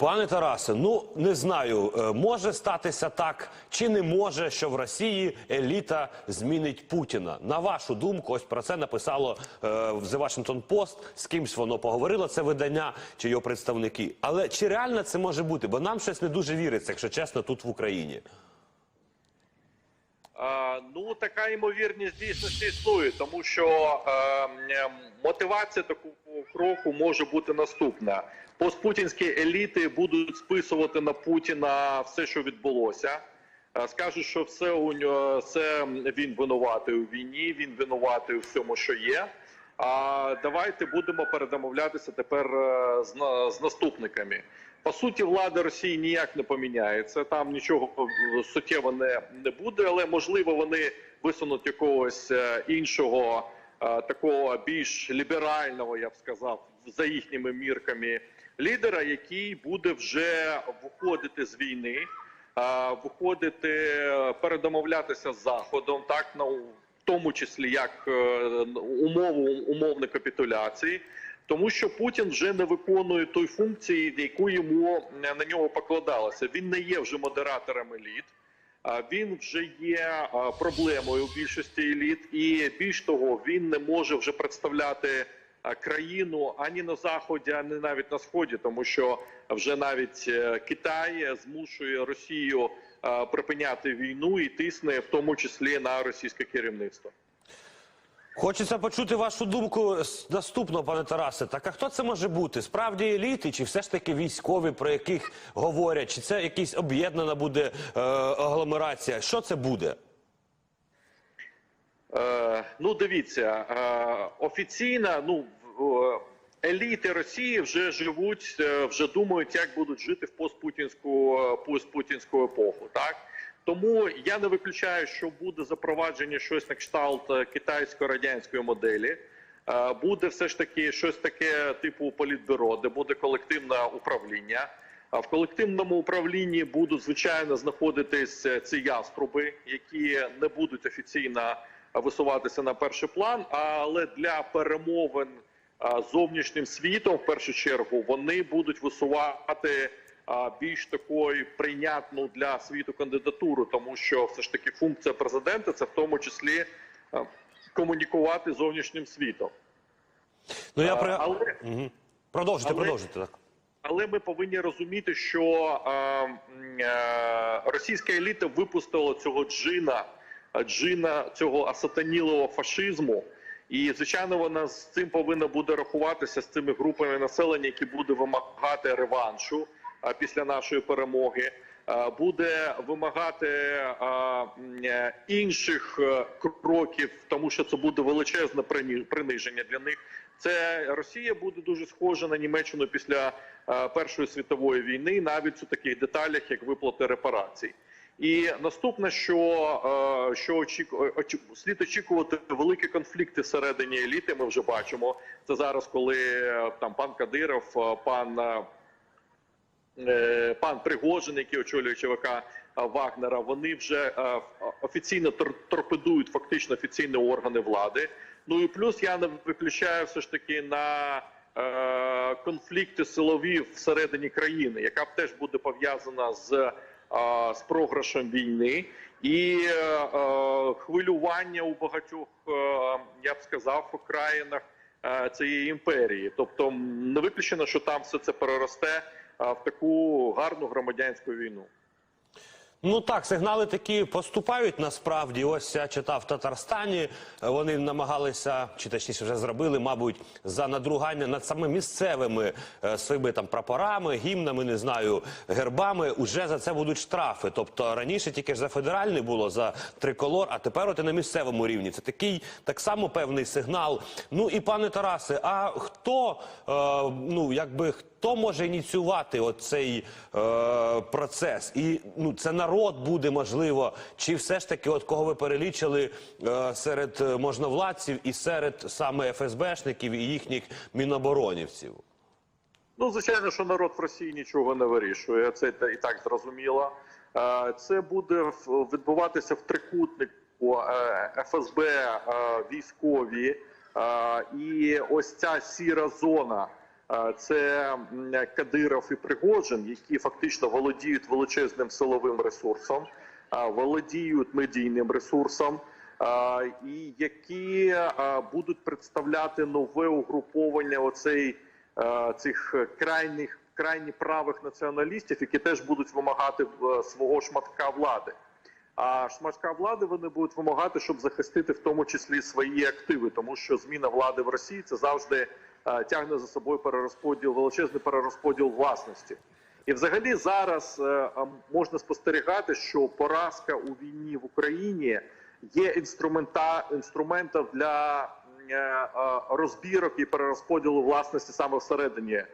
Пане Тарасе, ну не знаю, е, може статися так чи не може, що в Росії еліта змінить Путіна. На вашу думку, ось про це написало е, в The Washington Post, з кимсь воно поговорило, це видання чи його представники. Але чи реально це може бути? Бо нам щось не дуже віриться, якщо чесно, тут в Україні. Ну, така ймовірність дійсності існує, тому що е, мотивація такого кроку може бути наступна: постпутінські еліти будуть списувати на Путіна все, що відбулося. Е, Скажуть, що все у нього все він винуватий у війні, він винуватий у всьому, що є. А давайте будемо передомовлятися тепер е, з, з наступниками. По суті, влада Росії ніяк не поміняється. Там нічого е, суттєво не, не буде, але можливо вони висунуть якогось е, іншого, такого більш ліберального, я б сказав, за їхніми мірками лідера, який буде вже виходити з війни, виходити, передомовлятися з заходом, так на тому числі як е, умову умовної капітуляції, тому що Путін вже не виконує той функції, яку йому е, на нього покладалося. Він не є вже модератором еліт. Він вже є проблемою у більшості еліт, і більш того, він не може вже представляти країну ані на заході, ані навіть на сході, тому що вже навіть е, Китай змушує Росію е, припиняти війну і тисне в тому числі на російське керівництво. Хочеться почути вашу думку наступного, пане Тарасе. Так а хто це може бути? Справді еліти, чи все ж таки військові, про яких говорять? Чи це якась об'єднана буде е, агломерація? Що це буде? Е, ну, дивіться, е, офіційно, ну е, еліти Росії вже живуть, е, вже думають, як будуть жити в постпутінську е, постпутінську епоху. Так тому я не виключаю, що буде запровадження щось на кшталт е, китайсько-радянської моделі. Буде все ж таки щось таке типу політбюро, де буде колективне управління. А в колективному управлінні будуть звичайно знаходитись ці яструби, які не будуть офіційно висуватися на перший план. Але для перемовин зовнішнім світом, в першу чергу, вони будуть висувати більш такою прийнятну для світу кандидатуру, тому що все ж таки функція президента це в тому числі комунікувати зовнішнім світом. Ну я при... але Мгм. продовжуйте, але- продовжуйте так. але ми повинні розуміти, що е, е, російська еліта випустила цього джина, джина цього асатанілого фашизму. І звичайно, вона з цим повинна буде рахуватися з цими групами населення, які будуть вимагати реваншу після нашої перемоги. Буде вимагати е, інших е, кроків, тому що це буде величезне приниження для них. Це Росія буде дуже схожа на Німеччину після Першої світової війни, навіть у таких деталях, як виплати репарацій. І наступне, що, е, що очіку, слід очікувати великі конфлікти всередині еліти. Ми вже бачимо це зараз, коли е, там пан Кадиров, е, пан. е, е, пан Пригожин, який очолює ЧВК е, Вагнера, вони вже е, офіційно тор- торпедують фактично офіційні органи влади. Ну і плюс я не виключаю все ж таки на е, конфлікти силові всередині країни, яка б теж буде пов'язана з, е, з програшем війни. І е, е, хвилювання у багатьох, е, я б сказав, країнах цієї імперії. Тобто не виключено, що там все це переросте в таку гарну громадянську війну. Ну так, сигнали такі поступають насправді. Ось я читав в Татарстані. Вони намагалися, чи точніше вже зробили, мабуть, за надругання над саме місцевими е, своїми там прапорами, гімнами, не знаю, гербами. Уже за це будуть штрафи. Тобто раніше тільки ж за федеральний було за триколор, а тепер от і на місцевому рівні. Це такий так само певний сигнал. Ну і пане Тарасе, а хто е, ну якби хто може ініціювати оцей е, процес? І ну це народ буде можливо, чи все ж таки, от кого ви перелічили е, серед можновладців і серед саме ФСБшників і їхніх міноборонівців? Ну, звичайно, що народ в Росії нічого не вирішує. Це і так зрозуміло. Е, Це буде відбуватися в трикутнику е, ФСБ, е, військові і ось ця сіра зона Це Кадиров і Пригожин, які фактично володіють величезним силовим ресурсом, володіють медійним ресурсом, і які будуть представляти нове угруповання оцей цих крайніх крайні правих націоналістів, які теж будуть вимагати е, свого шматка влади. А шматка влади вони будуть вимагати, щоб захистити в тому числі свої активи, тому що зміна влади в Росії це завжди тягне за собою перерозподіл, величезний перерозподіл власності. І взагалі зараз е, можна спостерігати, що поразка у війні в Україні є інструмента інструментом для е, е, розбірок і перерозподілу власності саме всередині е,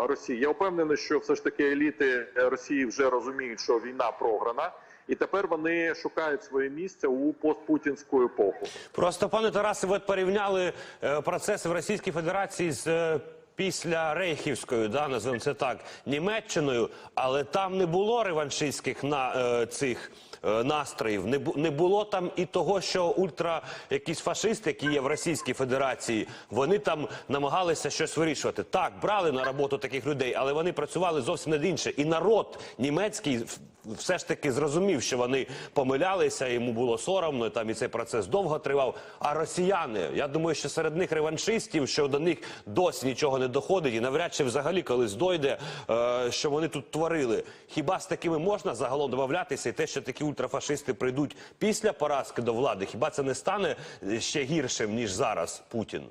Росії. Я впевнений, що все ж таки еліти Росії вже розуміють, що війна програна, і тепер вони шукають своє місце у постпутінську епоху. Просто пане Тарасе, ви порівняли е, процеси в Російській Федерації з е, після Рейхівською, да, називаємо це так, Німеччиною, але там не було реваншистських на е, цих. е, Настроїв не не було там і того, що ультра якісь фашисти, які є в Російській Федерації, вони там намагалися щось вирішувати. Так, брали на роботу таких людей, але вони працювали зовсім над інше. І народ німецький все ж таки зрозумів, що вони помилялися, йому було соромно. Там і цей процес довго тривав. А росіяни, я думаю, що серед них реваншистів, що до них досі нічого не доходить, і навряд чи взагалі колись дойде, е, що вони тут творили. Хіба з такими можна загалом домовлятися, і те, що такі ультрафашисти прийдуть після поразки до влади, хіба це не стане ще гіршим ніж зараз Путін?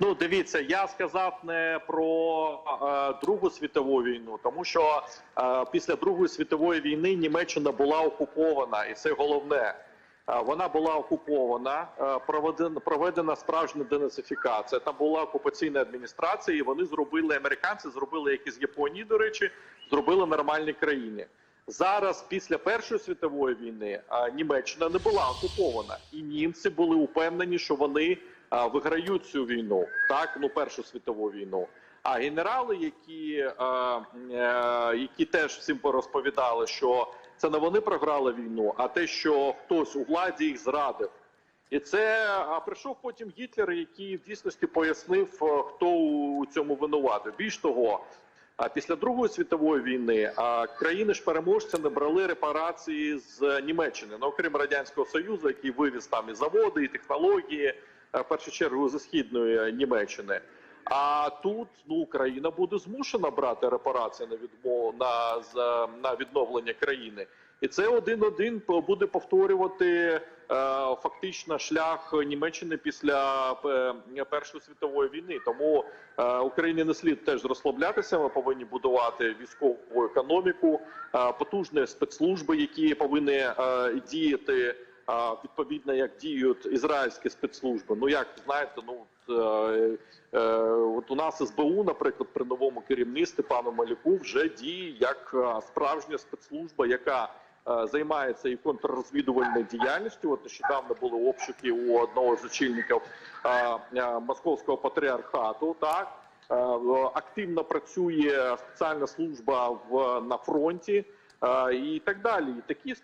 Ну, дивіться, я сказав не про е, Другу світову війну, тому що е, після Другої світової війни Німеччина була окупована, і це головне. Е, вона була окупована, е, проведена, проведена справжня денацифікація. Там була окупаційна адміністрація, і вони зробили американці, зробили як із Японії, до речі, зробили нормальні країни. Зараз, після Першої світової війни, е, Німеччина не була окупована, і німці були упевнені, що вони виграють цю війну, так ну Першу світову війну. А генерали, які, е, які теж всім порозповідали, що це не вони програли війну, а те, що хтось у владі їх зрадив. І це а прийшов потім Гітлер, який в дійсності пояснив, е, хто у цьому винуватий. Більш того, після Другої світової війни країни ж переможці не брали репарації з Німеччини, ну окрім радянського союзу, який вивіз там і заводи, і технології, в першу чергу зі східної Німеччини. А тут ну Україна буде змушена брати репарації на відмову на на відновлення країни, і це один-один буде повторювати е, фактично шлях Німеччини після е, Першої світової війни. Тому е, Україні не слід теж розслаблятися. Ми повинні будувати військову економіку, е, потужні спецслужби, які повинні е, діяти. Відповідно, як діють ізраїльські спецслужби. Ну як знаєте, ну е, е, от у нас СБУ, наприклад, при новому керівництві пану Малюку вже діє як е, справжня спецслужба, яка займається і контррозвідувальною діяльністю. От нещодавно були обшуки у одного з очільників е, е, московського патріархату. Так активно працює спеціальна служба в на фронті. І так далі, і такі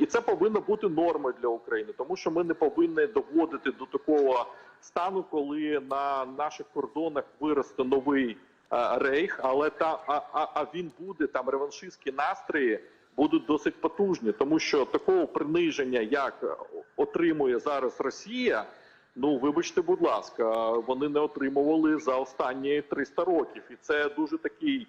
і це повинно бути нормою для України, тому що ми не повинні доводити до такого стану, коли на наших кордонах виросте новий рейх, але та а, а, а він буде там реваншистські настрої будуть досить потужні, тому що такого приниження, як отримує зараз Росія. Ну, вибачте, будь ласка, вони не отримували за останні 300 років, і це дуже такий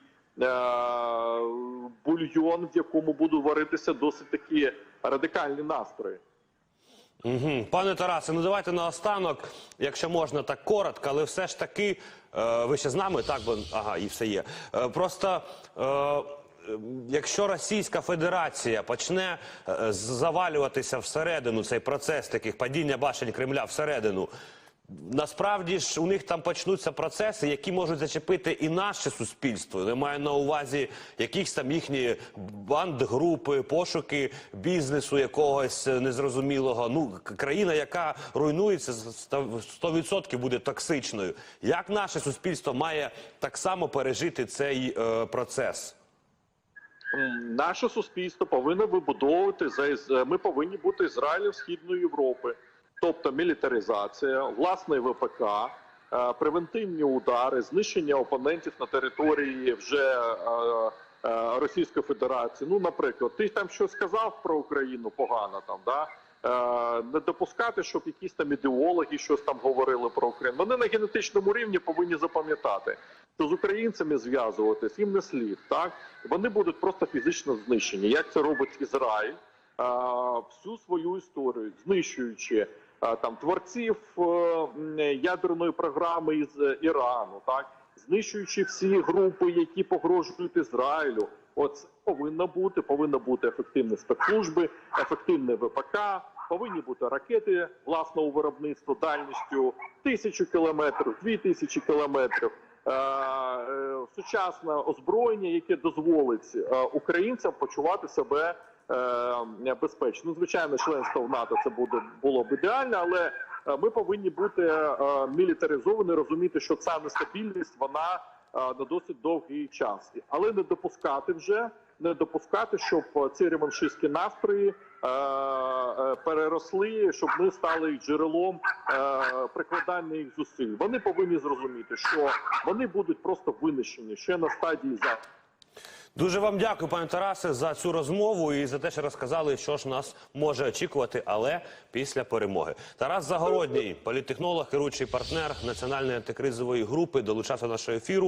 бульйон, в якому будуть варитися досить такі радикальні настрої. Угу. Пане Тарасе, ну давайте наостанок, якщо можна так коротко, але все ж таки, е, ви ще з нами, так, бо ага, і все є. Е, просто. Е, е, Якщо Російська Федерація почне е, завалюватися всередину цей процес таких падіння башень Кремля всередину, насправді ж у них там почнуться процеси, які можуть зачепити і наше суспільство. Я маю на увазі якісь там їхні бандгрупи, пошуки бізнесу якогось е, незрозумілого. Ну країна, яка руйнується, з- ста- 100% буде токсичною. Як наше суспільство має так само пережити цей е, процес? Наше суспільство повинно вибудовувати ми повинні бути Ізраїлем Східної Європи, тобто мілітаризація, власний ВПК, е, превентивні удари, знищення опонентів на території вже е, е, Російської Федерації. Ну, наприклад, ти там щось сказав про Україну погано там, да? Не допускати, щоб якісь там ідеологи щось там говорили про Україну. Вони на генетичному рівні повинні запам'ятати, що з українцями зв'язуватись їм не слід. Так вони будуть просто фізично знищені, як це робить Ізраїль всю свою історію, знищуючи там творців е, ядерної програми із е, Ірану, так знищуючи всі групи, які погрожують Ізраїлю. От повинно бути, повинно бути ефективні спецслужби, ефективне ВПК, повинні бути ракети власного виробництва дальністю тисячу кілометрів, дві тисячі кілометрів. Е, е, сучасне озброєння, яке дозволить е, українцям почувати себе е, безпечно. Ну, звичайно, членство в НАТО це буде було б ідеально, але е, ми повинні бути е, мілітаризовані, розуміти, що ця нестабільність вона е, на досить довгий час, але не допускати вже. Не допускати, щоб е, ці реваншистські настрої е, е, переросли, щоб ми стали джерелом е, прикладання їх зусиль. Вони повинні зрозуміти, що вони будуть просто винищені ще на стадії за. Дуже вам дякую, пане Тарасе, за цю розмову і за те, що розказали, що ж нас може очікувати, але після перемоги. Тарас Загородній, політтехнолог, керуючий партнер національної антикризової групи, долучався до нашого ефіру.